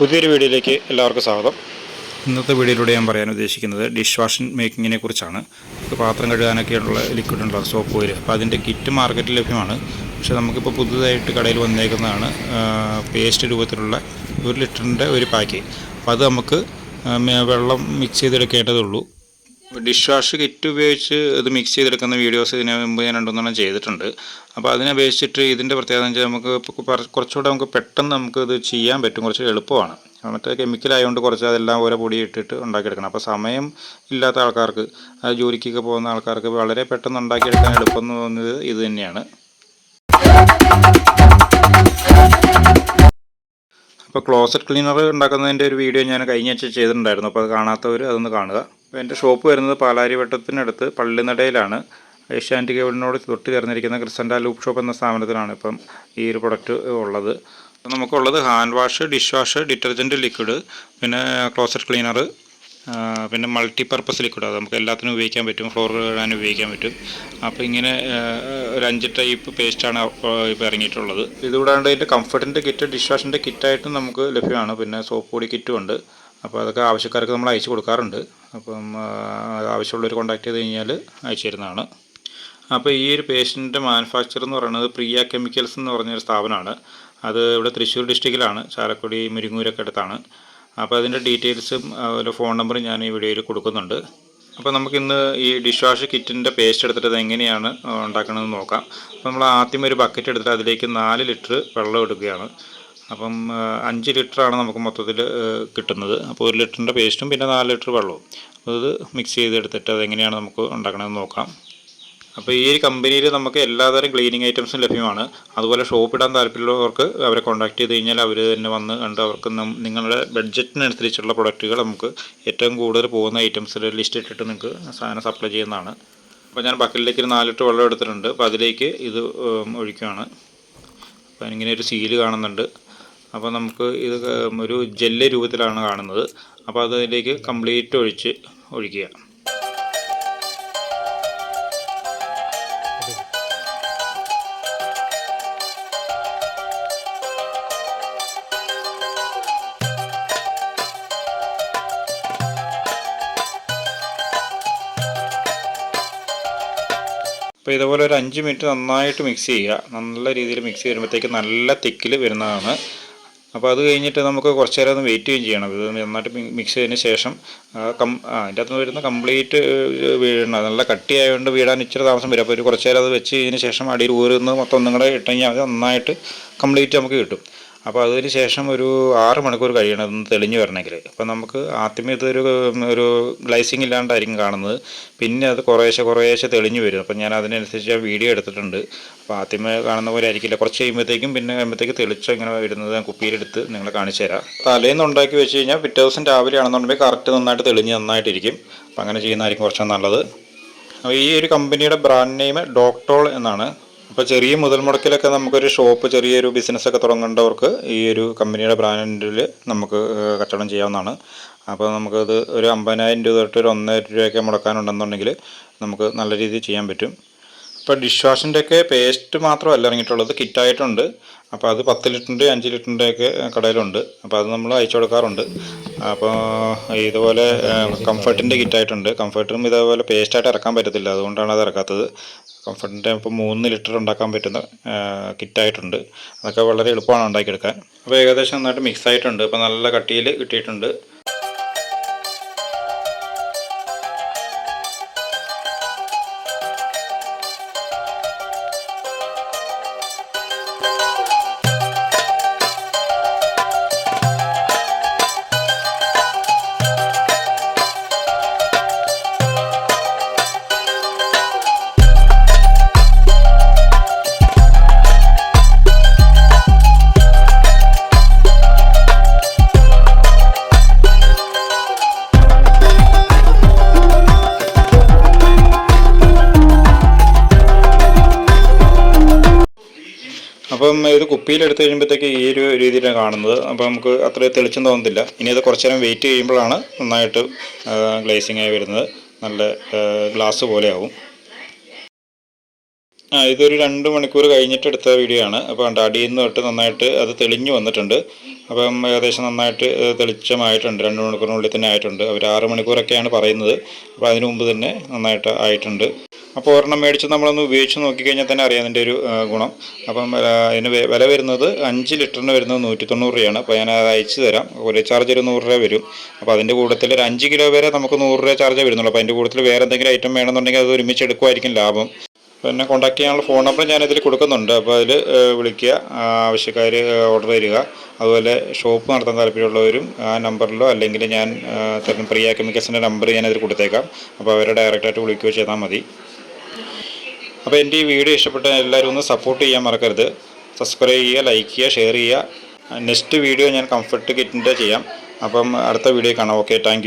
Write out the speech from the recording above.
പുതിയൊരു വീഡിയോയിലേക്ക് എല്ലാവർക്കും സ്വാഗതം. ഇന്നത്തെ വീഡിയോയിലൂടെ ഞാൻ പറയാൻ ഉദ്ദേശിക്കുന്നത് ഡിഷ് വാഷിംഗ് മേക്കിങ്ങിനെ കുറിച്ചാണ്. പാത്രം കഴുകാനൊക്കെയുള്ള ലിക്വിഡ് ഉണ്ടല്ലോ സോപ്പ് ഓയിൽ അപ്പോൾ അതിന്റെ കിറ്റ് മാർക്കറ്റിൽ ലഭ്യമാണ്. പക്ഷേ നമുക്കിപ്പോൾ പുതുതായിട്ട് കടയിൽ വന്നേക്കുന്നതാണ് പേസ്റ്റ് രൂപത്തിലുള്ള ഒരു ലിറ്ററിന്റെ ഒരു പാക്ക്. അപ്പോൾ അത് നമുക്ക് വെള്ളം മിക്സ് ചെയ്തെടുക്കേണ്ടതുള്ളൂ ഡിഷ് വാഷ് കിറ്റ് ഉപയോഗിച്ച് ഇത് മിക്സ് ചെയ്തെടുക്കുന്ന വീഡിയോസ് ഇതിനു മുമ്പ് ഞാൻ രണ്ടുമൂന്നെണ്ണം ചെയ്തിട്ടുണ്ട്. അപ്പോൾ അതിനെ അപേക്ഷിച്ചിട്ട് ഇതിന്റെ പ്രത്യേകത എന്ന് വെച്ചാൽ നമുക്ക് കുറച്ചുകൂടെ നമുക്ക് പെട്ടെന്ന് നമുക്ക് ഇത് ചെയ്യാൻ പറ്റും. കുറച്ച് എളുപ്പമാണ്. മറ്റേ കെമിക്കൽ ആയതുകൊണ്ട് കുറച്ച് അതെല്ലാം ഓരോ പൊടി ഇട്ടിട്ട് ഉണ്ടാക്കിയെടുക്കണം. അപ്പോൾ സമയം ഇല്ലാത്ത ആൾക്കാർക്ക് ജോലിക്കൊക്കെ പോകുന്ന ആൾക്കാർക്ക് വളരെ പെട്ടെന്ന് ഉണ്ടാക്കിയെടുക്കാൻ എളുപ്പം എന്ന് തോന്നുന്നത് ഇത് തന്നെയാണ്. അപ്പോൾ ക്ലോസറ്റ് ക്ലീനർ ഉണ്ടാക്കുന്നതിന്റെ ഒരു വീഡിയോ ഞാൻ കഴിഞ്ഞ ആഴ്ച ചെയ്തിട്ടുണ്ടായിരുന്നു. അപ്പോൾ അത് കാണാത്തവർ അതൊന്ന് കാണുക. എന്റെ ഷോപ്പ് വരുന്നത് പാലാരിവട്ടത്തിനടുത്ത് പള്ളിനടയിലാണ്. ഏഷ്യാന്റി കേബിളിനോട് തൊട്ട് ചേർന്നിരിക്കുന്ന ക്രിസൻഡ ലൂപ്പ് ഷോപ്പ് എന്ന സ്ഥാപനത്തിലാണ് ഇപ്പം ഈ ഒരു പ്രൊഡക്റ്റ് ഉള്ളത്. നമുക്കുള്ളത് hand wash dish wash detergent liquid പിന്നെ ക്ലോസറ്റ് ക്ലീനർ പിന്നെ മൾട്ടി പർപ്പസ് ലിക്വിഡ് അത് നമുക്ക് എല്ലാത്തിനും ഉപയോഗിക്കാൻ പറ്റും ഫ്ലോർ ഇടാൻ ഉപയോഗിക്കാൻ പറ്റും. അപ്പോൾ ഇങ്ങനെ ഒരു അഞ്ച് ടൈപ്പ് പേസ്റ്റാണ് ഇപ്പോൾ ഇറങ്ങിയിട്ടുള്ളത്. ഇതുകൂടാണ്ട് ഇതിന്റെ കംഫർട്ടിന്റെ കിറ്റ് ഡിഷ് വാഷിന്റെ കിറ്റായിട്ടും നമുക്ക് ലഭ്യമാണ്. പിന്നെ സോപ്പ് പൊടി കിറ്റും ഉണ്ട്. അപ്പോൾ അതൊക്കെ ആവശ്യക്കാർക്ക് നമ്മൾ അയച്ചു കൊടുക്കാറുണ്ട്. അപ്പം ആവശ്യമുള്ളവർ കോൺടാക്ട് ചെയ്ത് കഴിഞ്ഞാൽ അയച്ചു തരുന്നതാണ്. അപ്പോൾ ഈ ഒരു പേഷ്യന്റിന്റെ മാനുഫാക്ചർ എന്ന് പറയുന്നത് പ്രിയ കെമിക്കൽസ് എന്ന് പറഞ്ഞൊരു സ്ഥാപനമാണ്. അത് ഇവിടെ തൃശ്ശൂർ ഡിസ്ട്രിക്റ്റിലാണ് ചാലക്കുടി മുരിങ്ങൂരൊക്കെ അടുത്താണ്. അപ്പോൾ അതിന്റെ ഡീറ്റെയിൽസും അതുപോലെ ഫോൺ നമ്പറും ഞാൻ ഈ വീഡിയോയിൽ കൊടുക്കുന്നുണ്ട്. അപ്പോൾ നമുക്കിന്ന് ഈ ഡിഷ് വാഷ് കിറ്റിന്റെ പേസ്റ്റ് എടുത്തിട്ട് അത് എങ്ങനെയാണ് ഉണ്ടാക്കണമെന്ന് നോക്കാം. അപ്പോൾ നമ്മൾ ആദ്യം ഒരു ബക്കറ്റ് എടുത്തിട്ട് അതിലേക്ക് നാല് ലിറ്റർ വെള്ളം എടുക്കുകയാണ്. അപ്പം അഞ്ച് ലിറ്ററാണ് നമുക്ക് മൊത്തത്തിൽ കിട്ടുന്നത്. അപ്പോൾ ഒരു ലിറ്ററിന്റെ പേസ്റ്റും പിന്നെ നാല് ലിറ്റർ വെള്ളവും. അപ്പോൾ ഇത് മിക്സ് ചെയ്തെടുത്തിട്ട് അതെങ്ങനെയാണ് നമുക്ക് ഉണ്ടാക്കണമെന്ന് നോക്കാം. അപ്പോൾ ഈ ഒരു കമ്പനിയിൽ നമുക്ക് എല്ലാതരം ക്ലീനിങ് ഐറ്റംസും ലഭ്യമാണ്. അതുപോലെ ഷോപ്പ് ഇടാൻ താല്പര്യമുള്ളവർക്ക് അവരെ കോൺടാക്ട് ചെയ്ത് കഴിഞ്ഞാൽ അവർ തന്നെ വന്ന് കണ്ട് അവർക്ക് നിങ്ങളുടെ ബഡ്ജറ്റിനനുസരിച്ചുള്ള പ്രൊഡക്റ്റുകൾ നമുക്ക് ഏറ്റവും കൂടുതൽ പോകുന്ന ഐറ്റംസിൽ ലിസ്റ്റ് ഇട്ടിട്ട് നിങ്ങൾക്ക് സാധനം സപ്ലൈ ചെയ്യുന്നതാണ്. അപ്പോൾ ഞാൻ ബക്കറ്റിലേക്ക് ഒരു നാല് ലിറ്റർ വെള്ളം എടുത്തിട്ടുണ്ട്. അപ്പോൾ അതിലേക്ക് ഇത് ഒഴിക്കുകയാണ് അപ്പോൾ ഇങ്ങനെ ഒരു സീൽ കാണുന്നുണ്ട്. അപ്പോൾ നമുക്ക് ഇത് ഒരു ജെല്ല് രൂപത്തിലാണ് കാണുന്നത്. അപ്പോൾ അതിലേക്ക് കംപ്ലീറ്റ് ഒഴിച്ച് ഒഴിക്കുക. അപ്പോൾ ഇതുപോലെ ഒരു അഞ്ച് മിനിറ്റ് നന്നായിട്ട് മിക്സ് ചെയ്യുക. നല്ല രീതിയിൽ മിക്സ് ചെയ്യുമ്പോഴത്തേക്ക് നല്ല തിക്കിൽ വരുന്നതാണ്. അപ്പോൾ അത് കഴിഞ്ഞിട്ട് നമുക്ക് കുറച്ച് നേരം ഒന്ന് വെയിറ്റ് ചെയ്യുകയും ചെയ്യണം. ഇത് നന്നായിട്ട് മിക്സ് ചെയ്തതിന് ശേഷം കം അതിന്റെ അകത്ത് വരുന്ന കംപ്ലീറ്റ് വീഴണം. നല്ല കട്ടിയായതുകൊണ്ട് വീടാൻ ഇച്ചിരി താമസം വരും. അപ്പോൾ ഒരു കുറച്ച് നേരം അത് വെച്ച് കഴിഞ്ഞതിന് ശേഷം അടിയിൽ ഊരുന്ന് മൊത്തം ഒന്നും കൂടെ ഇട്ടുകഴിഞ്ഞാൽ അത് നന്നായിട്ട് കംപ്ലീറ്റ് നമുക്ക് കിട്ടും. അപ്പോൾ അതിന് ശേഷം ഒരു ആറ് മണിക്കൂർ കഴിയണം തെളിഞ്ഞു വരണമെങ്കിൽ. അപ്പോൾ നമുക്ക് ആദ്യമേ ഇതൊരു ഒരു ഗ്ലൈസിങ് ഇല്ലാണ്ടായിരിക്കും കാണുന്നത്. പിന്നെ അത് കുറേശ്ശെ കുറേശ്ശെ തെളിഞ്ഞു വരും. അപ്പോൾ ഞാൻ അതിനനുസരിച്ച് ഞാൻ വീഡിയോ എടുത്തിട്ടുണ്ട്. അപ്പോൾ ആദ്യമേ കാണുന്ന പോലെ ആയിരിക്കില്ല. കുറച്ച് കഴിയുമ്പോഴത്തേക്കും പിന്നെ കഴിയുമ്പോഴത്തേക്ക് തെളിച്ച് ഇങ്ങനെ വരുന്നത് ഞാൻ കുപ്പിയിലെടുത്ത് നിങ്ങളെ കാണിച്ചു തരാം. തലേന്ന് ഉണ്ടാക്കി വെച്ച് കഴിഞ്ഞാൽ പിറ്റേ ദിവസം രാവിലെ ആണെന്നുണ്ടെങ്കിൽ കറക്റ്റ് നന്നായിട്ട് തെളിഞ്ഞ് നന്നായിട്ടിരിക്കും. അപ്പോൾ അങ്ങനെ ചെയ്യുന്നതായിരിക്കും കുറച്ചും നല്ലത്. ഈ ഒരു കമ്പനിയുടെ ബ്രാൻഡ് നെയിം ഡോക്ടോൾ എന്നാണ്. അപ്പോൾ ചെറിയ മുതൽ മുടക്കിലൊക്കെ നമുക്കൊരു ഷോപ്പ് ചെറിയൊരു ബിസിനസ്സൊക്കെ തുടങ്ങേണ്ടവർക്ക് ഈ ഒരു കമ്പനിയുടെ ബ്രാൻഡിൽ നമുക്ക് കച്ചവടം ചെയ്യാവുന്നതാണ്. അപ്പോൾ നമുക്കത് ഒരു അമ്പതിനായിരം രൂപ തൊട്ട് ഒരു ഒന്നര രൂപയൊക്കെ മുടക്കാനുണ്ടെന്നുണ്ടെങ്കിൽ നമുക്ക് നല്ല രീതിയിൽ ചെയ്യാൻ പറ്റും. അപ്പോൾ ഡിഷ് വാഷിന്റെയൊക്കെ പേസ്റ്റ് മാത്രമല്ല ഇറങ്ങിയിട്ടുള്ളത് കിറ്റായിട്ടുണ്ട് അപ്പോൾ അത് പത്ത് ലിറ്ററിന്റെ അഞ്ച് ലിറ്ററിന്റെ ഒക്കെ കടയിലുണ്ട്. അപ്പോൾ അത് നമ്മൾ അയച്ചു കൊടുക്കാറുണ്ട്. അപ്പോൾ ഇതുപോലെ കംഫർട്ടിന്റെ കിറ്റായിട്ടുണ്ട് കംഫർട്ടിനും ഇതേപോലെ പേസ്റ്റായിട്ട് ഇറക്കാൻ പറ്റത്തില്ല. അതുകൊണ്ടാണ് അത് ഇറക്കാത്തത്. കംഫർട്ടിന്റെ ഇപ്പോൾ മൂന്ന് ലിറ്റർ ഉണ്ടാക്കാൻ പറ്റുന്ന കിറ്റായിട്ടുണ്ട് അതൊക്കെ വളരെ എളുപ്പമാണ് ഉണ്ടാക്കിയെടുക്കാൻ. അപ്പോൾ ഏകദേശം നന്നായിട്ട് മിക്സ് ആയിട്ടുണ്ട്. ഇപ്പോൾ നല്ല കട്ടിയിൽ കിട്ടിയിട്ടുണ്ട്. അപ്പം ഇത് കുപ്പിയിലെടുത്ത് കഴിയുമ്പോഴത്തേക്ക് ഈ ഒരു രീതിയിലാണ് കാണുന്നത്. അപ്പോൾ നമുക്ക് അത്ര തെളിച്ചം തോന്നുന്നില്ല ഇനി അത് കുറച്ച് നേരം വെയിറ്റ് ചെയ്യുമ്പോഴാണ് നന്നായിട്ട് ഗ്ലേസിംഗ് ആയി വരുന്നത്. നല്ല ഗ്ലാസ് പോലെ ആവും ആ ഇതൊരു രണ്ട് മണിക്കൂർ കഴിഞ്ഞിട്ട് എടുത്ത വീഡിയോ ആണ്. അപ്പോൾ കണ്ട അടിയിൽ നിന്ന് തൊട്ട് നന്നായിട്ട് അത് തെളിഞ്ഞു വന്നിട്ടുണ്ട്. അപ്പം ഏകദേശം നന്നായിട്ട് തെളിച്ചമായിട്ടുണ്ട്. രണ്ട് മണിക്കൂറിനുള്ളിൽ തന്നെ ആയിട്ടുണ്ട്. അവർ ആറ് മണിക്കൂറൊക്കെയാണ് പറയുന്നത്. അപ്പോൾ അതിനു മുമ്പ് തന്നെ നന്നായിട്ട് ആയിട്ടുണ്ട്. അപ്പോൾ ഒരെണ്ണം മേടിച്ച് നമ്മളൊന്ന് ഉപയോഗിച്ച് നോക്കിക്കഴിഞ്ഞാൽ തന്നെ അറിയാം അതിന്റെ ഒരു ഗുണം. അപ്പം അതിന് വില വരുന്നത് അഞ്ച് ലിറ്ററിന് വരുന്നത് നൂറ്റി തൊണ്ണൂറ് രൂപയാണ്. അപ്പോൾ ഞാൻ അത് അയച്ചു തരാം. ഒരു ചാർജ് ഒരു നൂറ് രൂപ വരും. അപ്പോൾ അതിന്റെ കൂടുതൽ ഒരു അഞ്ച് കിലോ വരെ നമുക്ക് നൂറ് രൂപ ചാർജ് വരുന്നുള്ളൂ. അപ്പോൾ അതിന്റെ കൂടുതൽ വേറെ എന്തെങ്കിലും ഐറ്റം വേണമെന്നുണ്ടെങ്കിൽ അത് ഒരുമിച്ച് എടുക്കുമായിരിക്കും ലാഭം. പിന്നെ കോൺടാക്ട് ചെയ്യാനുള്ള ഫോൺ നമ്പർ ഞാനിതിൽ കൊടുക്കുന്നുണ്ട്. അപ്പോൾ അതിൽ വിളിക്കുക ആവശ്യക്കാർ ഓർഡർ തരിക. അതുപോലെ ഷോപ്പ് നടത്താൻ താല്പര്യമുള്ളവരും ആ നമ്പറിലോ അല്ലെങ്കിൽ ഞാൻ തരുന്ന പ്രിയ കെമിക്കൽസിന്റെ നമ്പർ ഞാനതിൽ കൊടുത്തേക്കാം. അപ്പോൾ അവരെ ഡയറക്റ്റായിട്ട് വിളിക്കുകയോ ചെയ്താൽ മതി. അപ്പോൾ എന്റെ ഈ വീഡിയോ ഇഷ്ടപ്പെട്ട എല്ലാവരും ഒന്ന് സപ്പോർട്ട് ചെയ്യാൻ മറക്കരുത്. സബ്സ്ക്രൈബ് ചെയ്യുക ലൈക്ക് ചെയ്യുക ഷെയർ ചെയ്യുക. നെക്സ്റ്റ് വീഡിയോ ഞാൻ കംഫർട്ട് കിറ്റിന്റെ ചെയ്യാം. അപ്പം അടുത്ത വീഡിയോ കാണാം. Okay thank